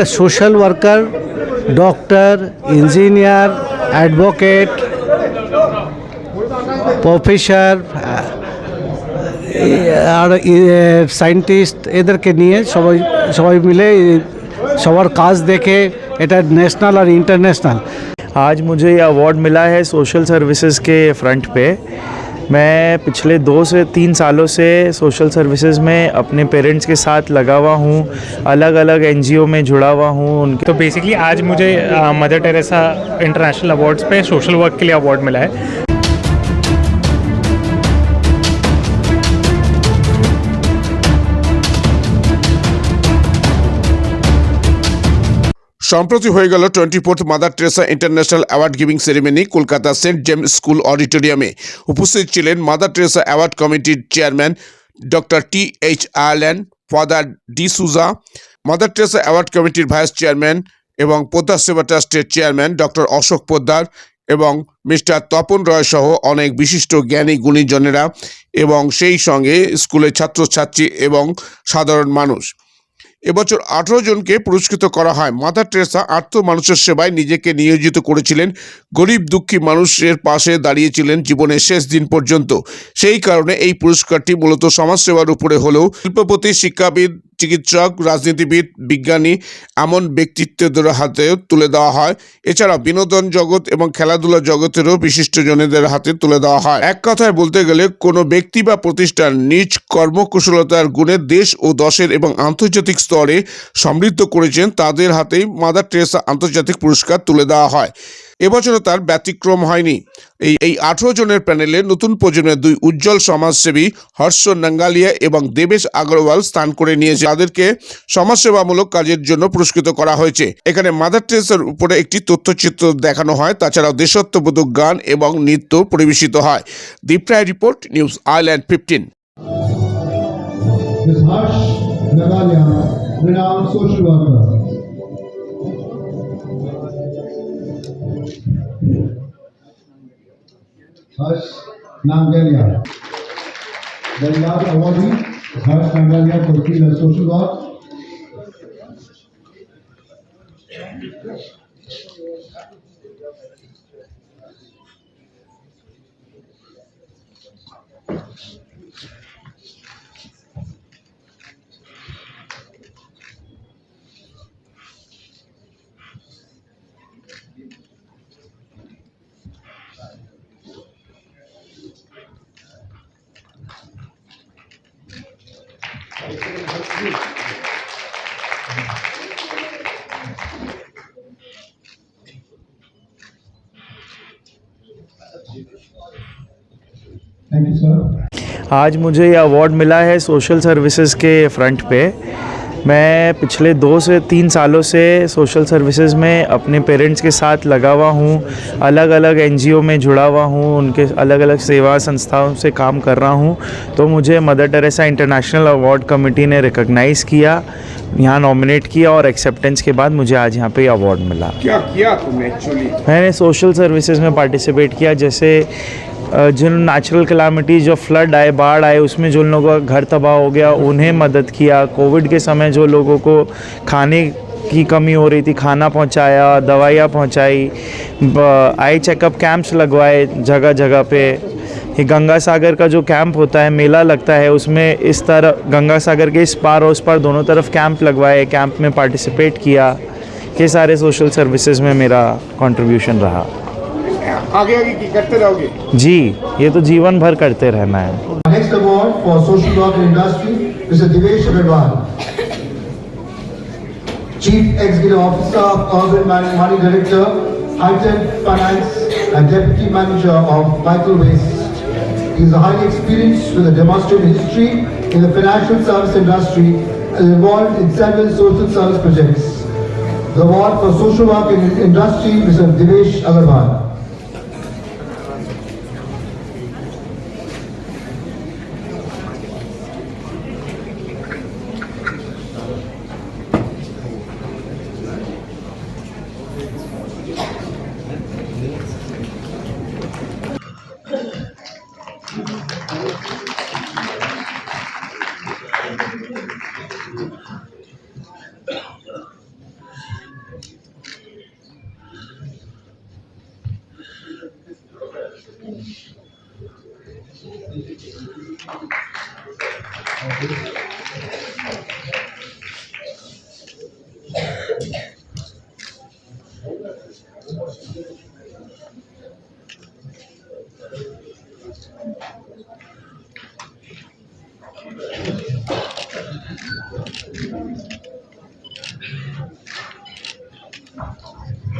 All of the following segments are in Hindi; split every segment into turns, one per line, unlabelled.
social worker doctor engineer advocate professor আর সায়েন্টিস্ট এদেরকে নিয়ে সবাই সবাই মিলে এই সবার কাজ দেখে এটা ন্যাশনাল আর ইন্টারন্যাশনাল
आज मुझे ये अवार्ड मिला है सोशल सर्विसेज के फ्रंट पे मैं पिछले दो से तीन सालों से सोशल सर्विसेज़ में अपने पेरेंट्स के साथ लगा हुआ हूँ अलग अलग एन में जुड़ा हुआ हूँ, उनके
तो बेसिकली आज मुझे मदर टेरेसा इंटरनेशनल अवार्ड्स पे सोशल वर्क के लिए अवार्ड मिला है।
সম্প্রতি হয়ে গেল twenty fourth Mother Teresa international award giving ceremony Kolkata Saint James school অডিটোরিয়ামে। উপস্থিত ছিলেন মাদার টেরেসা অ্যাওয়ার্ড কমিটির chairman doctor T H Ireland, father D'Souza, Mother Teresa award কমিটির ভাইস চেয়ারম্যান এবং পোদ্দার সেবা ট্রাস্টের চেয়ারম্যান ডক্টর অশোক পোদ্দার এবং মিস্টার তপন রয় সহ অনেক বিশিষ্ট জ্ঞানী গুণীজনেরা এবং সেই সঙ্গে স্কুলের ছাত্রছাত্রী এবং সাধারণ মানুষ। এবছর আঠারো জনকে পুরস্কৃত করা হয়। মাদার টেরেসা আর্থ মানুষের সেবায় নিজেকে নিয়োজিত করেছিলেন। গরিব দুঃখী মানুষের পাশে দাঁড়িয়েছিলেন জীবনের শেষ দিন পর্যন্ত। সেই কারণে এই পুরস্কারটি মূলত সমাজসেবার উপরে হলেও শিল্পপতি, শিক্ষাবিদ, চিকিৎসক, রাজনীতিবিদ, বিজ্ঞানী এমন ব্যক্তিত্বদের হাতে তুলে দেওয়া হয়। এছাড়া বিনোদন জগৎ এবং খেলাধুলা জগতেরও বিশিষ্টজনেদের হাতে তুলে দেওয়া হয়। এক কথায় বলতে গেলে কোনো ব্যক্তি বা প্রতিষ্ঠান নিজ কর্মকুশলতার গুণে দেশ ও দশের এবং আন্তর্জাতিক স্তরে সমৃদ্ধ করেছেন, তাদের হাতেই মাদার টেরেসা আন্তর্জাতিক পুরস্কার তুলে দেওয়া হয়। এবছরও তার ব্যতিক্রম হয়নি। এই এই আঠেরো জনের প্যানেলে নতুন প্রজন্মের দুই উজ্জ্বল সমাজসেবী হর্ষ নাঙ্গালিয়া এবং দেবেশ আগরওয়াল স্থান করে নিয়েছে। তাদেরকে সমাজসেবামূলক কাজের জন্য পুরস্কৃত করা হয়েছে। এখানে মাদার টেরেসার উপরে একটি তথ্যচিত্র দেখানো হয়, তাছাড়াও দেশত্ববোধক গান এবং নৃত্য পরিবেশিত হয়। দীপ্রায় report, news island fifteen.
Ms. Harsh Nagalia, renowned social worker. Harsh Nagalia. The renowned awardee, Harsh Nagalia
आज मुझे ये अवार्ड मिला है सोशल सर्विसेज़ के फ्रंट पे। मैं पिछले दो से तीन सालों से सोशल सर्विसेज़ में अपने पेरेंट्स के साथ लगा हुआ हूँ अलग अलग एन में जुड़ा हुआ हूँ, उनके अलग अलग सेवा संस्थाओं से काम कर रहा हूँ। तो मुझे Mother Teresa international award committee ने रिकॉग्नाइज़ किया। यहाँ नॉमिनेट किया और एक्सेप्टेंस के बाद मुझे आज यहाँ पे अवार्ड मिला।
क्या किया तुमने एक्चुअली
मैंने सोशल सर्विसेज़ में पार्टिसिपेट किया जैसे जिन नेचुरल कलामिटीज़ जो फ्लड आए बाढ़ आए उसमें जो लोगों का घर तबाह हो गया उन्हें मदद किया। कोविड के समय जो लोगों को खाने की कमी हो रही थी खाना पहुँचाया दवाइयाँ पहुंचाई आई चेकअप कैंप्स लगवाए जगह जगह पे। ये गंगा सागर का जो कैंप होता है मेला लगता है उसमें इस तरह गंगा सागर के इस पार और उस पार दोनों तरफ़ कैंप लगवाए कैंप में पार्टिसिपेट किया। ये सारे सोशल सर्विसेज़ में मेरा कंट्रीब्यूशन रहा।
आगे आगे की करते रहोगे?
जी ये तो जीवन भर करते रहना है।
Next award for social work industry mister Divesh He is highly experienced with a demonstrated history in the financial service industry and involved in several social service projects. The award for social work in industry, Mr. Divesh Agarwal.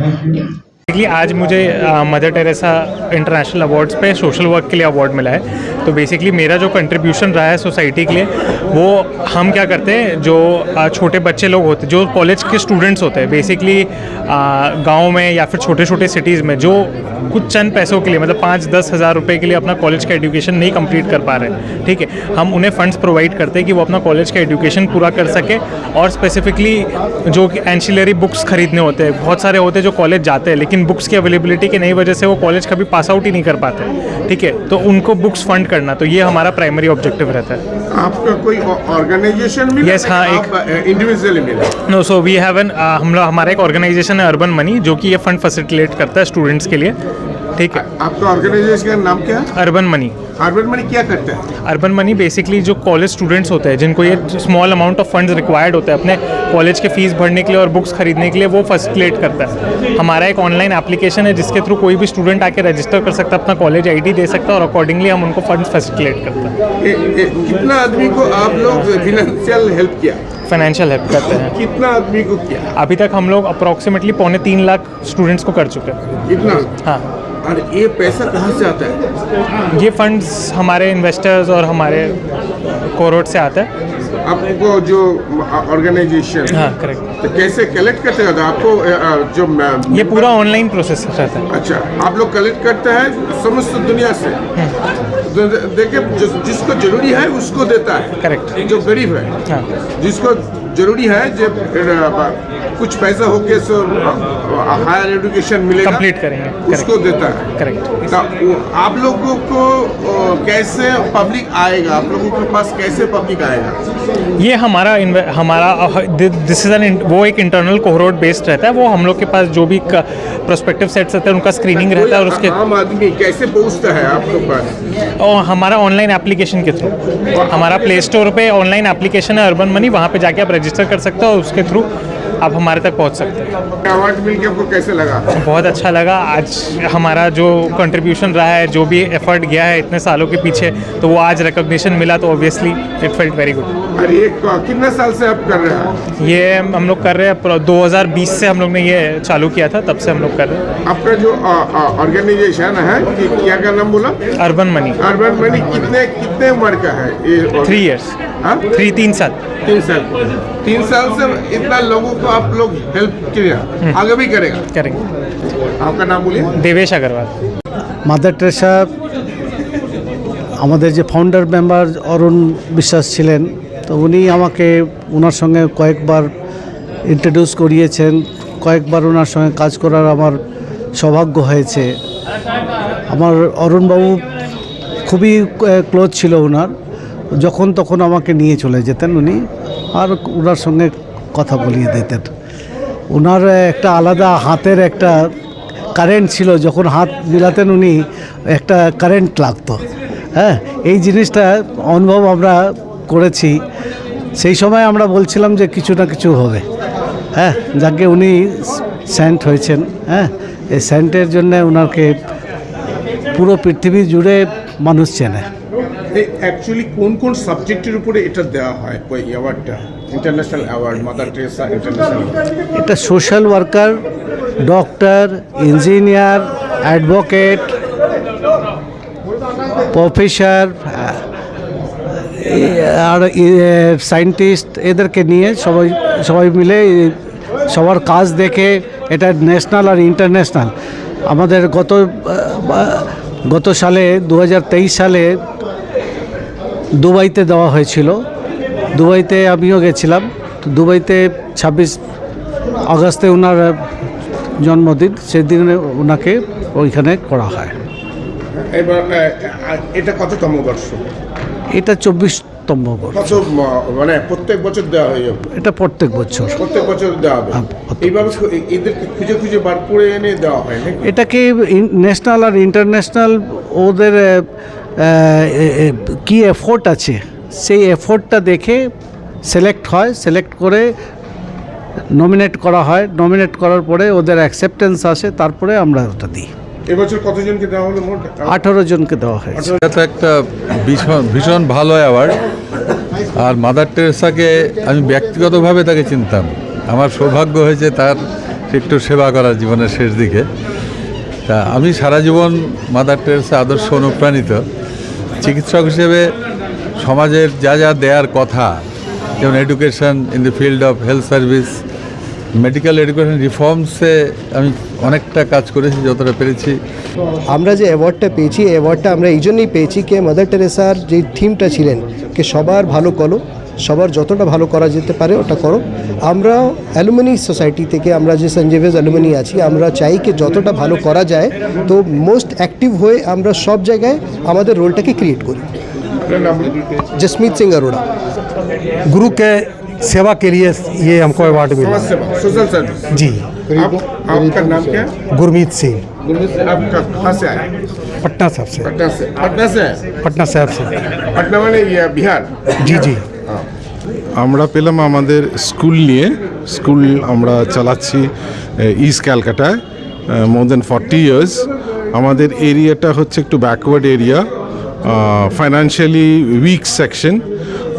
Thank you.
Basically आज मुझे मदर टेरेसा इंटरनेशनल अवार्ड्स पे सोशल वर्क के लिए अवार्ड मिला है। तो बेसिकली मेरा जो कंट्रीब्यूशन रहा है सोसाइटी के लिए, वो हम क्या करते हैं, जो छोटे बच्चे लोग होते, जो कॉलेज के स्टूडेंट्स होते हैं बेसिकली गाँव में या फिर छोटे छोटे सिटीज़ में, जो कुछ चंद पैसों के लिए मतलब पाँच, दस हज़ार रुपये के लिए अपना कॉलेज का एजुकेशन नहीं कंप्लीट कर पा रहे हैं, ठीक है? हम उन्हें फंड्स प्रोवाइड करते हैं कि वो अपना कॉलेज का एजुकेशन पूरा कर सके और स्पेसिफिकली जो एंशिलरी बुक्स खरीदने होते हैं, बहुत सारे होते हैं जो कॉलेज जाते हैं, लेकिन बुक्स की अवेलेबिलिटी की नई वजह से वो कॉलेज कभी पास आउट ही नहीं कर पाते। ठीक है? तो उनको बुक्स फंड करना तो ये हमारा प्राइमरी ऑब्जेक्टिव रहता है।
आपका कोई ऑर्गेनाइजेशन मिला?
Yes, हाँ, एक-
इंडिविजुअली मिला?
No so we have an हम लोग हमारा एक ऑर्गेनाइजेशन है अर्बन मनी जो कि ये फंड फैसिलिटेट करता है स्टूडेंट्स के लिए। ठीक है।
आपका ऑर्गेनाइजेशन का नाम क्या? है
अर्बन मनी
अर्बन मनी क्या करता है?
अर्बन मनी बेसिकली जो कॉलेज स्टूडेंट्स होते हैं जिनको ये small amount of funds required होते हैं अपने कॉलेज के फ़ीस भरने के लिए और बुक्स खरीदने के लिए वो फैसिलिटेट करता है। हमारा एक ऑनलाइन एप्लीकेशन है जिसके थ्रू कोई भी स्टूडेंट आके रजिस्टर कर सकता है अपना कॉलेज आईडी दे सकता है और अकॉर्डिंगली हम उनको फंड्स फैसिलिटेट करते हैं।
कितना आदमी को आप लोग फाइनेंशियल हेल्प किया?
फाइनेंशियल हेल्प करते हैं।
कितना आदमी को किया?
अभी तक हम लोग अप्रॉक्सीमेटली पौने तीन लाख स्टूडेंट्स को कर चुके हैं।
कितना
हाँ।
और ये पैसा कहाँ से आता है?
ये फंड्स हमारे इन्वेस्टर्स और हमारे कोरोट से आता है।
आपको जो ऑर्गेनाइजेशन
हाँ करेक्ट
तो कैसे कलेक्ट करते हैं? आपको अ, अ, जो
ये पूरा ऑनलाइन प्रोसेस रहता है।
अच्छा आप लोग कलेक्ट करते हैं समस्त दुनिया से? तो देखिए जिस- जिसको ज़रूरी है उसको देता है।
करेक्ट
जो गरीब है।
हाँ।
जिसको ज़रूरी है जब कुछ पैसा होके सो हायर एजुकेशन मिलेगा
कंप्लीट करेंगे
उसको देता है।
करेक्ट
तो आप लोगों को कैसे पब्लिक आएगा? आप लोगों के पास कैसे पब्लिक आएगा?
ये हमारा हमारा दिस इज़ एन वो एक इंटरनल कोहरोड बेस्ड रहता है। वो हम लोग के पास जो भी प्रोस्पेक्टिव सेट्स रहते हैं उनका स्क्रीनिंग रहता है और उसके
आम आदमी कैसे पहुँचता है आपके पास?
और हमारा ऑनलाइन एप्लीकेशन के थ्रू हमारा प्ले स्टोर पे ऑनलाइन एप्लीकेशन है अर्बन मनी वहाँ पे जाके आप रजिस्टर कर सकते हो और उसके थ्रू आप हमारे तक पहुँच सकते हैं।
अवार्ड मिल के आपको कैसे लगा?
बहुत अच्छा लगा। आज हमारा जो कंट्रीब्यूशन रहा है जो भी एफर्ट गया है इतने सालों के पीछे तो वो आज रिकॉग्निशन मिला तो obviously it felt very good
और ये कितने साल से आप कर रहे हैं?
ये हम लोग कर रहे हैं प्र- 2020 से हम लोग ने ये चालू किया था तब से हम लोग कर रहे हैं।
आपका जो ऑर्गेनाइजेशन है कि क्या का नाम बोला?
अर्बन मनी
अर्बन मनी कितने कितने उम्र का है ये
थ्री इयर्स
हाँ?
थ्री तीन साल.
तीन साल। तीन साल से इतना लोगों को आप लोग हेल्प किया। आगे भी करेगा।
करेंगे
आपका नाम बोलिए
देवेश अग्रवाल
মাদার টেরেসা আমাদের যে ফাউন্ডার মেম্বার অরুণ বিশ্বাস ছিলেন তো উনি আমাকে ওনার সঙ্গে কয়েকবার ইন্ট্রোডিউস করিয়েছেন কয়েকবার ওনার সঙ্গে কাজ করার আমার সৌভাগ্য হয়েছে আমার অরুণবাবু খুবই ক্লোজ ছিল ওনার যখন তখন আমাকে নিয়ে চলে যেতেন উনি আর ওনার সঙ্গে কথা বলিয়ে দিতেন ওনার একটা আলাদা হাতের একটা কারেন্ট ছিল, যখন হাত মিলাতেন উনি একটা কারেন্ট লাগতো। হ্যাঁ এই জিনিসটা অনুভব আমরা করেছি। সেই সময় আমরা বলছিলাম যে কিছু না কিছু হবে। হ্যাঁ যাকে উনি স্যান্ট হয়েছেন। হ্যাঁ এই স্যান্টের জন্য ওনাকে পুরো পৃথিবী জুড়ে মানুষ চেনে।
অ্যাকচুয়ালি কোন কোন সাবজেক্টের উপরে এটা দেওয়া হয়? ওই অ্যাওয়ার্ডটা international award mother Teresa international
এটা social worker doctor engineer advocate professor আর সায়েন্টিস্ট এদেরকে নিয়ে সবাই সবাই মিলে সবার কাজ দেখে এটা ন্যাশনাল আর ইন্টারন্যাশনাল আমাদের গত গত সালে দু হাজার তেইশ সালে দুবাইতে দেওয়া হয়েছিল। দুবাইতে আমিও গেছিলাম। তো দুবাইতে ছাব্বিশ আগস্টে ওনার জন্মদিন সেদিনে ওনাকে ওইখানে করা হয়।
এবার এটা কততম বর্ষ?
এটা চব্বিশতম বর্ষ।
মানে প্রত্যেক বছর দেওয়া হয়ে?
এটা প্রত্যেক বছর।
প্রত্যেক বছর দেওয়া হবে?
হ্যাঁ,
এইভাবে এদেরকে খুঁজে খুঁজে বার করে এনে দেওয়া হয়
এটাকে ন্যাশনাল আর ইন্টারন্যাশনাল ওদের কি এফোর্ট আছে? সেই এফোর্টটা দেখে সিলেক্ট হয় সিলেক্ট করে নমিনেট করা হয়। নমিনেট করার পরে ওদের অ্যাকসেপ্টেন্স আসে তারপরে আমরা ওটা দিই।
এবছর কতজনকে দেওয়া হলো মোট?
আঠারো জনকে দেওয়া হয়েছে।
এটা তো একটা ভীষণ ভীষণ ভালো অ্যাওয়ার্ড আর মাদার টেরেসাকে আমি ব্যক্তিগতভাবে তাকে চিনতাম। আমার সৌভাগ্য হয়েছে তার একটু সেবা করার জীবনের শেষ দিকে। তা আমি সারা জীবন মাদার টেরেসা আদর্শ অনুপ্রাণিত। চিকিৎসক হিসেবে সমাজের যা যা দেওয়ার কথা, যেমন education in the field of health service medical education রিফর্মসে আমি অনেকটা কাজ করেছি, যতটা পেরেছি।
আমরা যে অ্যাওয়ার্ডটা পেয়েছি অ্যাওয়ার্ডটা আমরা এই জন্যই পেয়েছি, কে মাদার টেরেসার যে থিমটা ছিলেন, কে সবার ভালো করো সবার যতটা ভালো করা যেতে পারে ওটা করো আমরা অ্যালুমিনি সোসাইটি থেকে আমরা যে সঞ্জীবেজ অ্যালুমিনি আছি আমরা চাই কি যতটা ভালো করা যায় তো মোস্ট অ্যাক্টিভ হয়ে আমরা সব জায়গায় আমাদের রোলটাকে ক্রিয়েট করি জসমিত সিং अरोड़ा
गुरु के सेवा के लिए ये हमको अवार्ड मिला
समाज सेवा सोशल सर्विस
जी
आप आपका नाम क्या है
गुरमीत सिंह
गुरमीत सिंह, आप कहाँ से आए
पटना साहब से
पटना से पटना से आए?
पटना साहब से
पटना माने ये बिहार
जी जी
আমরা পেলাম আমাদের স্কুল নিয়ে। স্কুল আমরা চালাচ্ছি ইস্ট ক্যালকাটায় মোর দেন ফর্টি ইয়ার্স আমাদের এরিয়াটা হচ্ছে একটু backward area financially weak section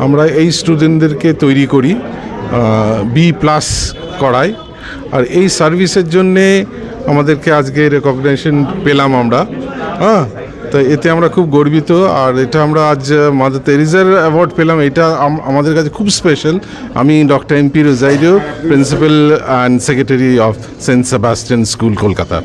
আমরা এই স্টুডেন্টদেরকে তৈরি করি বি প্লাস করাই আর এই সার্ভিসের জন্যে আমাদেরকে আজকে রেকগনেশন পেলাম আমরা। হ্যাঁ তো এতে আমরা খুব গর্বিত, আর এটা আমরা আজ মাদার তেরিজার অ্যাওয়ার্ড পেলাম। এটা আমাদের কাছে খুব স্পেশাল আমি doctor M P রোজাইডো principal and secretary of saint Sebastian school Kolkata